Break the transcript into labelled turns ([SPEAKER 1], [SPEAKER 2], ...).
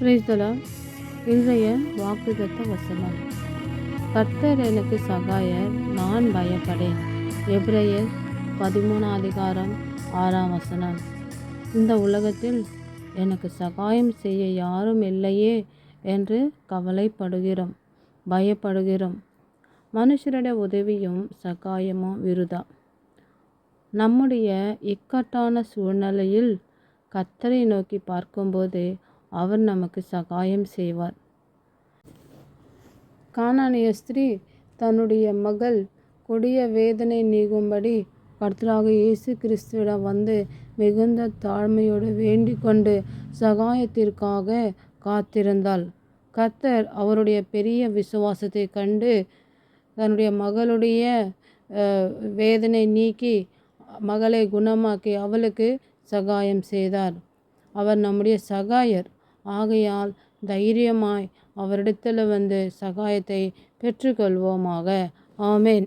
[SPEAKER 1] பிரைஸ்தலா இன்றைய வாக்குதத்த வசனம். கர்த்தர் எனக்கு சகாயர் நான் பயப்படேன். எப்ரேயர் பதிமூணாம் அதிகாரம் ஆறாம் வசனம். இந்த உலகத்தில் எனக்கு சகாயம் செய்ய யாரும் இல்லையே என்று கவலைப்படுகிறோம் பயப்படுகிறோம். மனுஷருடைய உதவியும் சகாயமும் விருதா. நம்முடைய இக்கட்டான சூழ்நிலையில் கத்தரை நோக்கி பார்க்கும்போது அவர் நமக்கு சகாயம் செய்வார். கானானிய ஸ்திரீ தன்னுடைய மகள் கொடிய வேதனை நீங்கும்படி கர்த்தராக இயேசு கிறிஸ்துவிடம் வந்து மிகுந்த தாழ்மையோடு வேண்டிக் கொண்டு சகாயத்திற்காக காத்திருந்தாள். கர்த்தர் அவருடைய பெரிய விசுவாசத்தை கண்டு தன்னுடைய மகளுடைய வேதனை நீக்கி மகளை குணமாக்கி அவளுக்கு சகாயம் செய்தார். அவர் நம்முடைய சகாயர். ஆகையால் தைரியமாய் அவரிடத்தில் வந்து சகாயத்தை பெற்றுக்கொள்வோமாக. ஆமேன்.